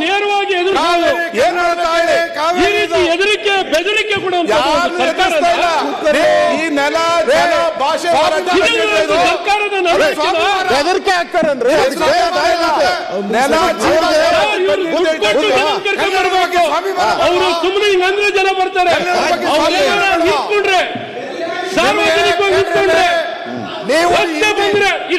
ನೇರವಾಗಿ ಈ ರೀತಿ ಹೆದರಿಕೆ ಬೆದರಿಕೆ ಕೂಡ ಈ ನೆಲ ಜಲ ಭಾಷೆ ಸರ್ಕಾರದ ಬೆದರಿಕೆ ಹಾಕ್ತಾರನ್ರಿ ನೆಲ ಅವರು ಸುಮ್ಮನೆ ಹಿಂಗಂದ್ರೆ ಜನ ಬರ್ತಾರೆ. ಸಾರ್ವಜನಿಕವಾಗಿ ನೀವು ಬಂದ್ರೆ ಈ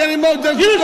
talking emotions. You